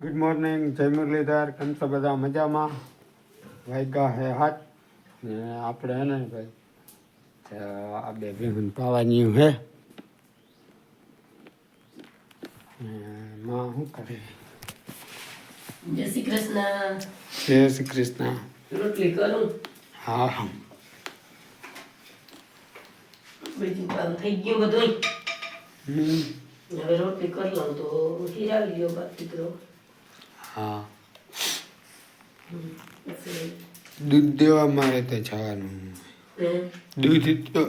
Good morning જય મુરલીધર કેમ છો બધા? મજામાં? વાગ્યા હે હાથ. ને આપણે હે ને ભાઈ આ બે ભીહુન પાવાની હે. માં શું કરે? જય શ્રી કૃષ્ણ. જય શ્રી કૃષ્ણ. રોટલી કરું? હા હા. બીજું કામ થઈ ગયું બધું હવે રોટલી કરી લઉં તો હિરાવી લ્યો બાકી દીકરો હા. દૂધ દેવા મારે તો જવાનું. દૂધ તો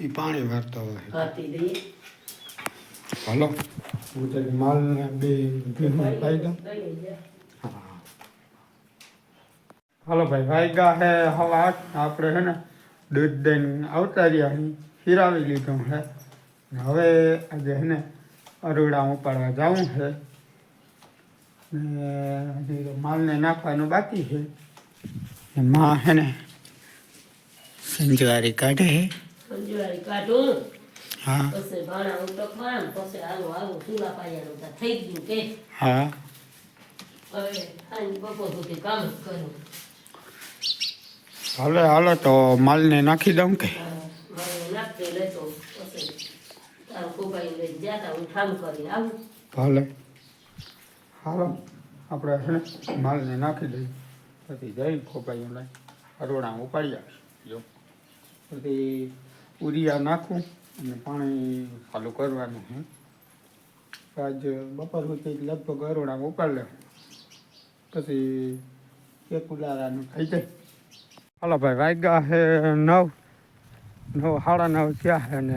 એ પાણી ભરતો હોય. હલો હાલો. હું તો માલને બે ભીહુન પાઈ દઉં. હાલો ભાઈ વાગ્યા હે હવા. આપણે હે ને દૂધ દઈને આવતા રહ્યા હિરાવી લીધું હે હવે આજે છે ને અરુડા ઉપાડવા જવું છે. ને હજી માલને નાખવાનું બાકી છે. માં હે ને સંજવારી કાઢે છે. સંજવારી કાઢું. હા. પછી ભાણા ઉટકવા ને પછી આવો આવો ચૂલા ત્યાં થઈ ગયું કે. હા. હવે બપોર સુધી કામ કરું. હાલો હાલો તો માલને નાખી દઉં કે. હા, હું આવું. ભલે. હાલો, આપણે છે માલને નાખી દઈએ. પછી જઈ ખોપાઈ લઈ અરોડા ઉપાડી આવીશ જો. પછી ઉરિયા નાખું અને પાણી ચાલુ કરવાનું છે. આજ બપોર સુધી લગભગ અરોડા ઉપાડી લે પછી એક ઉલારાનું થઈ જાય. હાલો ભાઈ, વાગ્યા છે નવ. નવ સાડા નવ થયા અને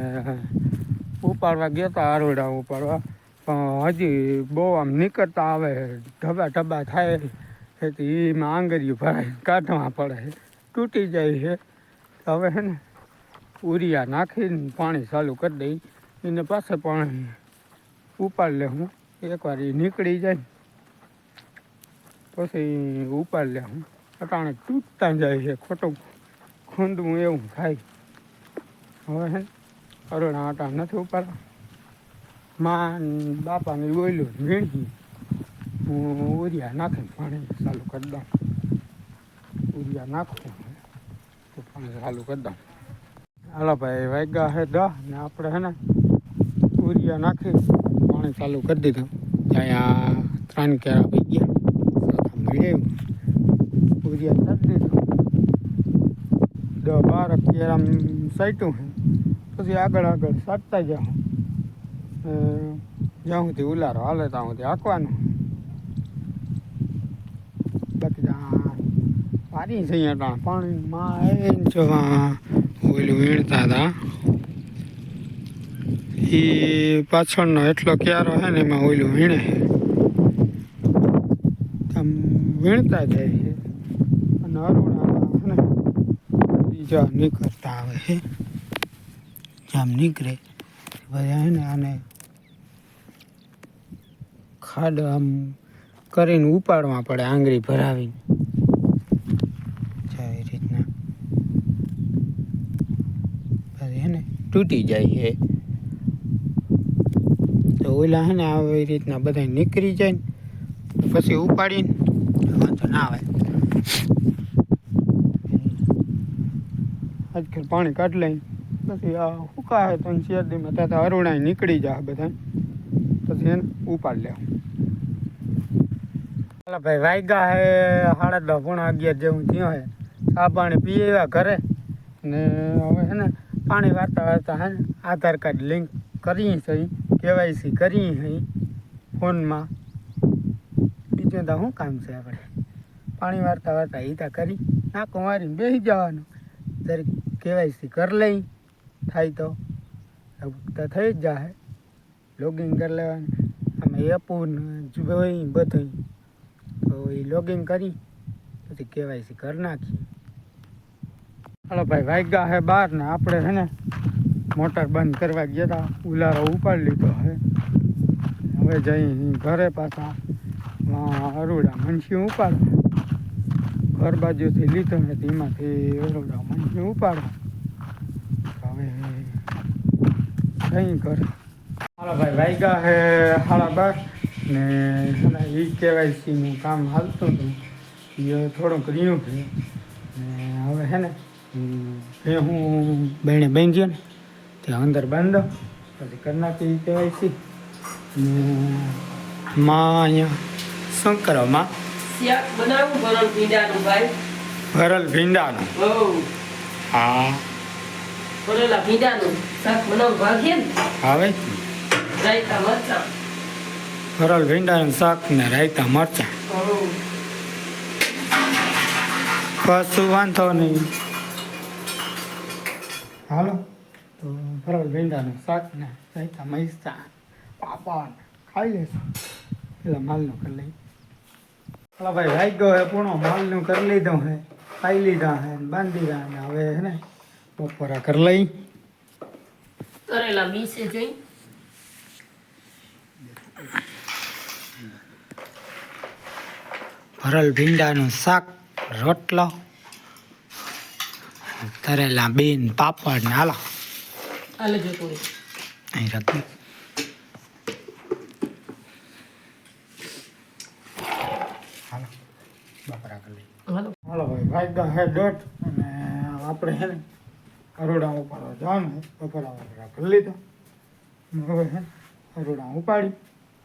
ઉપાડવા ગયા હતા આરોડા ઉપાડવા. પણ હજી બહુ આમ નીકળતા આવે, ઢબા ઢબા થાય એટલે એમાં આંગળી ભરાય, કાઢવા પડે તૂટી જાય છે. હવે છે ને ઉરિયા નાખીને પાણી ચાલુ કરી દઈ, એને પાસે પાણી ઉપાડ લે હું. એકવાર એ નીકળી જાય પછી ઉપાડ લે હું. અટાણે તૂટતા જાય છે, ખોટું ખૂંદવું એવું થાય. હવે હે ને અરોણા આટા નથી ઉપરમાં બાપાને બોલ્યું વીણકી હું ઉરિયા નાખીને પાણી ચાલુ કરી દઉં. ઉરિયા નાખું તો પાણી ચાલુ કરી દઉં. હાલો ભાઈ, વાગ્યા છે દસ ને આપણે હે ને ઉરિયા નાખી પાણી ચાલુ કરી દીધું. ત્યાં ત્રણ કેરા પી ગયા ચોથા મળે ઉરિયા કરી દીધું. દસ બાર કેરા સાઈટું છે પછી આગળ આગળ સાટતા જાઉં જ્યાં સુધી ઉલારો હાલે, ત્યાં સુધી હાંકવાનું. બાકી પાણી છે અહીંયા પાણીમાં આવીને જો ઓલું વીણતા હતા. એ પાછળનો એટલો ક્યારો છે ને એમાં ઓલું વીણે. આમ વીણતા જાય છે. અને અરુણામાં બીજા નીકળતા આવે છે. આમ નીકળે. બધા હે આને ખાડ આમ કરીને ઉપાડવા પડે આંગળી ભરાવીને. આવી રીતના. પછી હે ને તૂટી જાય છે તો ઓલા હે ને આવી રીતના બધા નીકળી જાય ને, પછી ઉપાડીને વાંધો ના આવે. આજકાલ પાણી કાઢ લઈને પછી આ સુકાય તો શેરડીમાં ત્યાં તો અરુણાય નીકળી જા બધા પછી એને ઉપાડ લે. હાલા ભાઈ વાગ્યા હે, સાડા દસ પોણા અગિયાર જેવું થયો હે. આ પાણી પી એવા ઘરે. ને હવે છે ને પાણી વાર્તા વાર્તા હે આધાર કાર્ડ લિંક કરી છે કેવાયસી કરી છે ફોનમાં. બીજું તો શું કામ છે આપણે? પાણી વાર્તા વાર્તા એ કરી. નાખો મારીને બેસી જવાનું. જરી કેવાયસી કરી લઈ. થાય તો તો થઈ જ જાય લોગિંગ કરી લેવાનું. આમાં એપું જોઈ બધું. તો એ લોગિંગ કરી, પછી કેવાયસી કરી નાખીએ. હાલો ભાઈ, વાગ્યા હે બાર ને આપણે છે ને મોટર બંધ કરવા ગયા હતા ઉલારો ઉપાડી લીધો હે. હવે જઈ ઘરે પાછા અરુડા મનસી ઉપાડવા ઘર બાજુથી લીધો ને એમાંથી અરુડા મનસી ઉપાડવા હવે જઈ કર હાલો ભાઈ વાઈગા હે સાડા બાર. ને એ કેવાયસી નું કામ હાલતું હતું. એ થોડુંક રીયું થયું ને હવે હે ને હું એ હું બેને બાંધ્યો ને તે અંદર બાંધો. પછી કરી નાખી કેવાયસી. ને માં અહીંયા શું કરો માં? બનાવું ભરલ ભીંડાનું ભાઈ. ભરલ ભીંડાનું? હો. ભરેલા ભીંડાનું શાક બનાવું ભાગ્યે ને આવે રાયતા મરચાં ભરલ ભીંડાનું શાક ને રાયતા મરચા કશું વાંધો નહીં હાલો તો ભરલ ભીંડાનું શાક ને રાયતા મૈસા પાપડ ખાઈ લેશું પેલા માલનું કરી લઈ હાલો ભાઈ વાઈ ગયો હે પૂણો માલનું કરી લીધો હે ખાઈ લીધા હે બાંધી દીધા ને હવે હે ને બપોરા કરી લઈ. કરેલા મીસે જોઈ. ભરલ ભીંડાનું શાક રોટલો તરેલા બેન પાપડ ને હાલો. આલે જો થોડી અહીં રાખી હાલો બપોરા કરી હાલો. હાલો ભાઈ વાગ્યા દોઢ. અને આપણે હે ને અરોડા ઉપાડવા જવાનું, બપોરા બપોરા કરી લીધા. હવે હે, અરોડા ઉપાડી,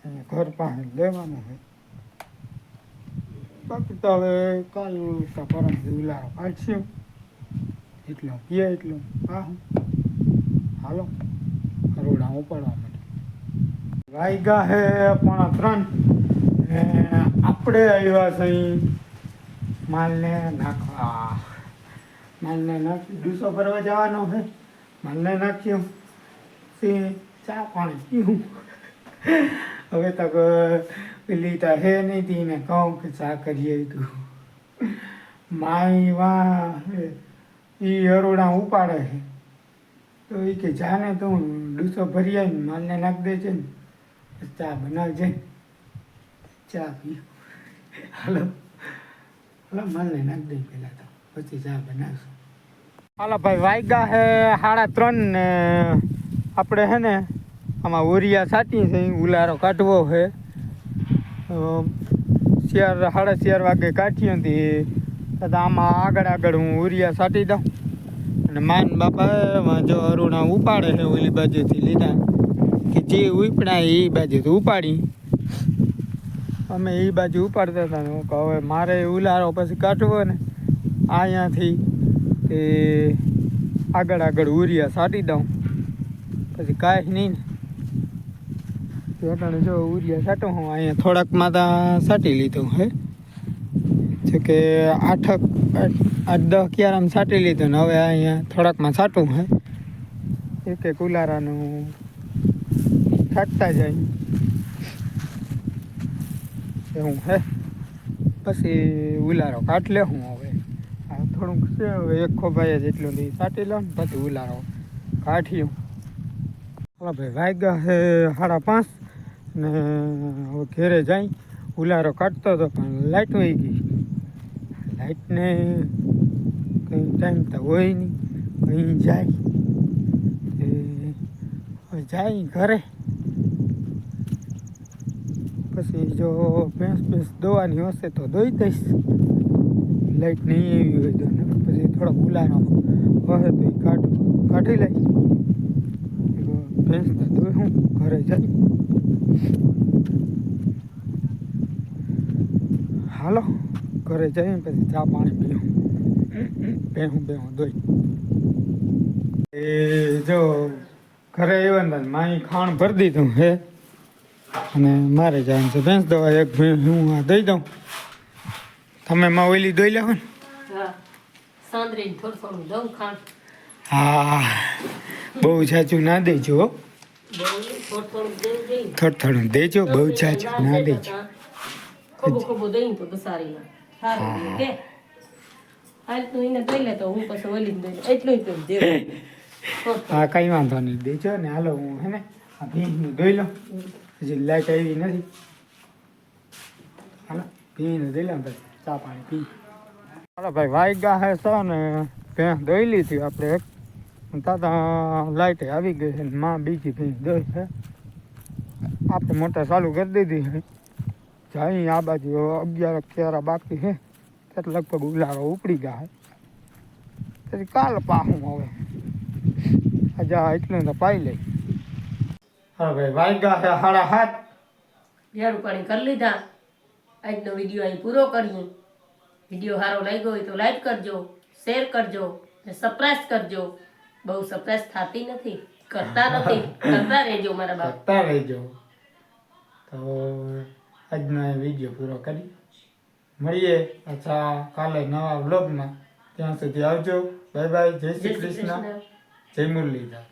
અને ઘર પાસે લેવાનું છે બાકી તો હવે કાલ પરમ ઉલારો પાડશું. એટલો પીએ એટલો હા હાલો, અરોડા ઉપાડવા માટે. વાગ્યા હે પોણા ત્રણ. આપણે આવ્યા છીએ માલને નાખવા. માલને નાખી ડૂસો ભરવા જવાનો છે. માલને નાખ્યો તે ચા પાણી પીવું. હવે તો પેલી તો હે નહીં તી ને કહું કે ચા કરીએ તું. માઈ વાહ એ અરોડા ઉપાડે છે. તો એ કે જાને તું ડૂસો ભરી આવીને માલને નાખી દે છે ને ચા બનાવજે. ચા પીવું હાલો. હાલો, માલને નાખી દે પહેલાં તો. પછી ભાઈ વાગ્યા હે સાડા ત્રણ ને, આપણે હે ને, આમાં ઓરિયા સાટી છે ઉલારો કાઢવો છે ચાર સાડા ચાર વાગે કાઢી હતી આમાં આગળ આગળ હું ઉરિયા સાટી દઉં. અને માન બાપા જો અરુણા ઉપાડે છે ઓલી બાજુથી લીધા. કે જે ઉપડા એ બાજુથી ઉપાડી. અમે એ બાજુ ઉપાડતા હતા હું હવે મારે ઉલારો પછી કાઢવો ને. અહીંયાથી એ આગળ આગળ ઉરિયા સાટી દઉં. પછી કાંઈ નહીં. અટાણે જો ઉરિયા સાટું હું અહીંયા થોડાકમાં તો સાટી લીધું હે. છે કે આઠક, આઠ દસ ક્યારામાં સાટી લીધું ને હવે અહીંયા થોડાકમાં સાટું હે. એક એક ઉલારાનું સાટતા જાય. એવું હે. પછી ઉલારો કાટ લે હું થોડુંક છે, હવે એક ખોભાઈ જેટલું લઈ સાટી લો ને પછી ઉલારો કાઢ્યું. હા ભાઈ વાગ્યા છે સાડા પાંચ ને હવે ઘેરે જાય. ઉલારો કાઢતો હતો પણ લાઇટ વહી ગઈ. લાઈટને કંઈ ટાઈમ તો હોય નહીં. કંઈ જાય. જાય ઘરે. પછી જો ભેંસ ભેંસ દોવાની હશે તો દોઈ દઈશ. લાઈટ નહીં આવી હોય તો પછી થોડો ઉલારો હવે તો કાઢ, કાઢી લઈશ ભેંસ તો હું ઘરે જઈ હાલો, ઘરે જઈને પછી ચા પાણી પીવું બે હું દોઈ એ જો ઘરે આવ્યા ને માઈ ખાણ ભરી દીધું હે અને મારે જવાનું છે ભેંસ દવા એક ભેંસ હું આ દઈ દઉં. તમે માં ઓઈલી દોઈ લેવો ને. હા. બહુ જાજુ ના દેજો થોડું થોડું દેજો બહુ જાજુ ના દેજો. લે હું કઈ વાંધો નહીં. દેજો ને હાલો હું હે ને આ ભીંનું ધોઈ લઉં. હજી લાઈટ આવી નથી. હાલો ભીંજનું ધોઈ લઉં પછી. ચા પાણી પી અરે ભાઈ વાગ્યા હે સો ને ભેંસ દોઈ લીધી આપણે એક. તાતા લાઈટ આવી ગઈ છે માં બીજી ભીંસ દોઈ છે. આપણે મોટર ચાલુ કરી દીધી છે. જાય આ બાજુ અગિયાર ક્યારા બાકી છે. એટલે લગભગ ઉલાળો ઉપડી ગયા છે. કાલ પાહું હવે. આજે એટલું તો પાઈ લઈ. હવે વાગ્યા છે સાડા ઝાડુ પાણી કરી લીધા. આજનો વીડિયો અહીં પૂરો કરીએ. વીડિયો સારો લાગ્યો હોય તો લાઈક કરજો શેર કરજો ને સબસ્ક્રાઇબ કરજો. બહુ સબસ્ક્રાઇબ થતી નથી કરતા નથી કરતા રહેજો મારા બાપ. કરતા રહેજો. તો આજનો વીડિયો પૂરો કરી મળીએ અચ્છા કાલે નવા વ્લોગમાં ત્યાં સુધી આવજો. Bye bye. જય શ્રી કૃષ્ણ. જય મુરલીધર.